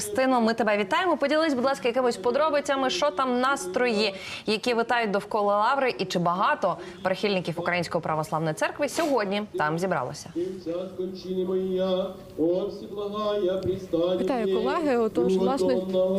Христино, ми тебе вітаємо. Поділись, будь ласка, якимись подробицями, що там настрої, які витають довкола лаври, і чи багато прихильників Української православної церкви сьогодні там зібралося. Вітаю, колеги. Отож, власне,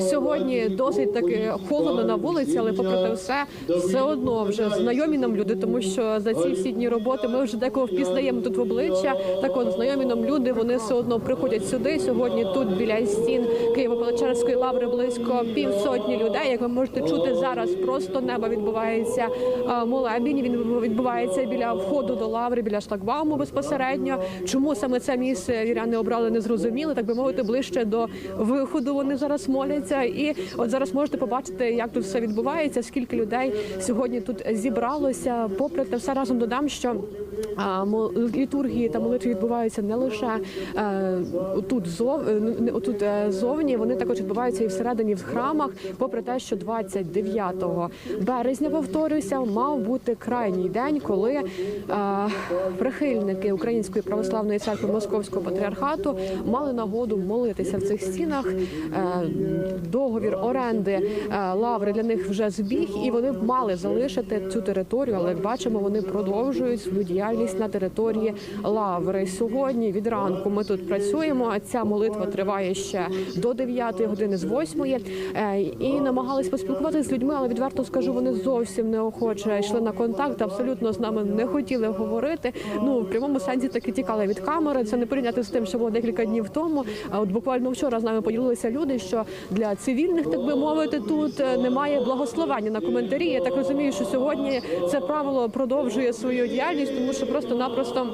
сьогодні досить таки холодно на вулиці, але попри те все, все одно вже знайомі нам люди, тому що за ці всі дні роботи ми вже декого впізнаємо тут в обличчя. Так от знайомі нам люди, вони все одно приходять сюди. Сьогодні тут біля стін Києво-Печерської лаври близько півсотні людей. Як ви можете чути зараз, просто неба відбувається е, молебінь. Він відбувається біля входу до лаври, біля шлагбауму безпосередньо. Чому саме це місце віряни обрали, не зрозуміли. Так би мовити, ближче до виходу вони зараз моляться. І от зараз можете побачити, як тут все відбувається, скільки людей сьогодні тут зібралося. Попри те, все разом додам, що а, літургії та молитви відбуваються не лише е, тут зов, е, тут е, зовні, вони також відбуваються і всередині в храмах. Попри те, що 29 березня повторюся, мав бути крайній день, коли е, прихильники Української православної церкви Московського патріархату мали нагоду молитися в цих стінах. Е, договір оренди е, лаври для них вже збіг, і вони мали залишити цю територію. Але як бачимо, вони продовжують свою діяльність на території лаври. Сьогодні від ранку ми тут працюємо. а Ця молитва триває ще до 9 години з 8 Е, і намагались поспілкуватися з людьми, але відверто скажу, вони зовсім неохоче йшли на контакт. Абсолютно з нами не хотіли говорити. Ну в прямому сенсі таки тікали від камери. Це не порівняти з тим, що було декілька днів тому. От буквально вчора з нами поділилися люди, що для цивільних, так би мовити, тут е, немає благословення на коментарі. Я так розумію, що сьогодні це правило продовжує свою діяльність, тому що просто-напросто.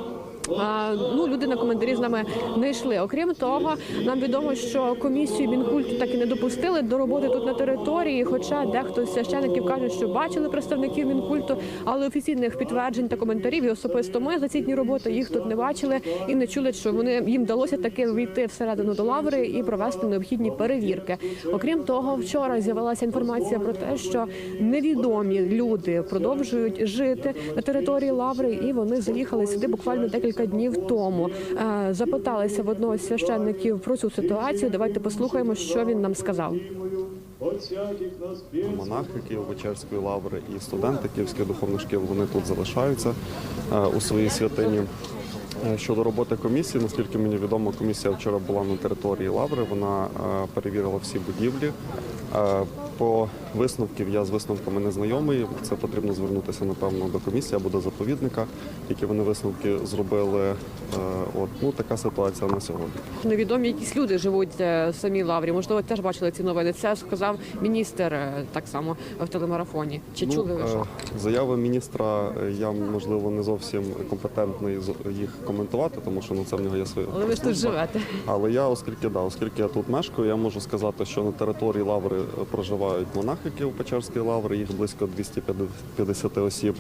Ну, люди на коментарі з нами не йшли. Окрім того, нам відомо, що комісію мінкульту так і не допустили до роботи тут на території. Хоча дехто з священиків кажуть, що бачили представників мінкульту, але офіційних підтверджень та коментарів і особисто ми за ці дні роботи їх тут не бачили і не чули, що вони їм вдалося таки війти всередину до лаври і провести необхідні перевірки. Окрім того, вчора з'явилася інформація про те, що невідомі люди продовжують жити на території лаври, і вони заїхали сюди буквально декілька днів тому. Е, Запиталися в одного з священників про цю ситуацію. Давайте послухаємо, що він нам сказав. Монахи Києво-Печерської лаври і студенти Київських духовних шкіл вони тут залишаються е, у своїй святині. Е, Щодо роботи комісії, наскільки мені відомо, комісія вчора була на території лаври. Вона перевірила всі будівлі. По висновків я з висновками не знайомий. Це потрібно звернутися напевно до комісії або до заповідника, які вони висновки зробили. Е, От ну така ситуація на сьогодні. Невідомі якісь люди живуть е, в самій лаврі. Можливо, теж бачили ці новини. Це сказав міністр е, так само в телемарафоні. Чи чули ви що? заяви міністра? Я можливо не зовсім компетентний їх коментувати, тому що ну це в нього є своє. Але ви ж тут живете. Але я, оскільки да, оскільки я тут мешкаю, я можу сказати, що на території лаври проживають монахи у Печерській лаври, їх близько 250 осіб.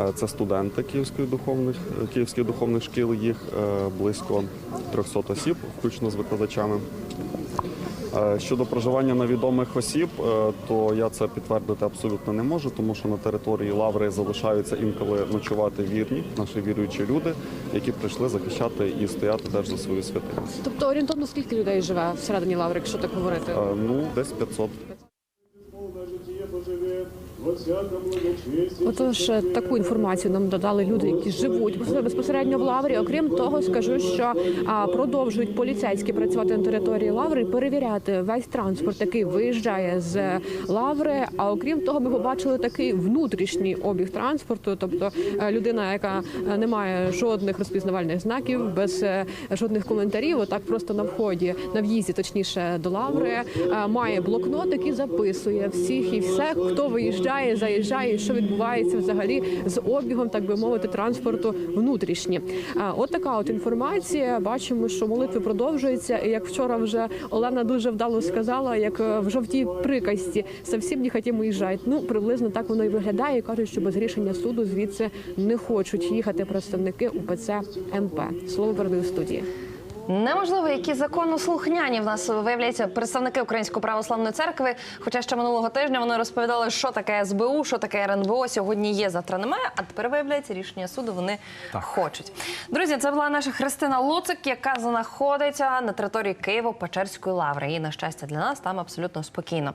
Е, Це студенти Київської духовних е, київських духовних шкіл. Їх е, близько 300 осіб, включно з викладачами. Е, Щодо проживання невідомих осіб, е, то я це підтвердити абсолютно не можу, тому що на території лаври залишаються інколи ночувати вірні, наші віруючі люди, які прийшли захищати і стояти теж за свою святиню. Тобто орієнтовно скільки людей живе всередині лаври, якщо так говорити? Е, Ну, десь 500. Отож, е, таку інформацію нам додали люди, які живуть безпосередньо в лаврі. Окрім того, скажу, що продовжують поліцейські працювати на території лаври, перевіряти весь транспорт, який виїжджає з лаври. А окрім того, ми побачили такий внутрішній обіг транспорту, тобто е, людина, яка е, не має жодних розпізнавальних знаків, без жодних коментарів, отак просто на вході, на в'їзді, точніше до лаври, має блокнот, який записує всіх і все, хто виїжджає, заїжджає, і що відбувається взагалі з обігом, так би мовити, транспорту внутрішні. От така от інформація. Бачимо, що молитви продовжуються. І як вчора вже Олена дуже вдало сказала, як е, в жовтій приказці совсем не хотімо їжджати. Ну приблизно так воно і виглядає. кажуть, що без рішення суду звідси не хочуть їхати представники УПЦ МП. Слово передаю студії. Неможливо, які законослухняні в нас виявляються представники Української православної церкви. Хоча ще минулого тижня вони розповідали, що таке СБУ, що таке РНБО. Сьогодні є, завтра немає. А тепер виявляється рішення суду. Вони хочуть. Друзі, це була наша Христина Луцик, яка знаходиться на території Києво-Печерської лаври. І на щастя для нас там абсолютно спокійно.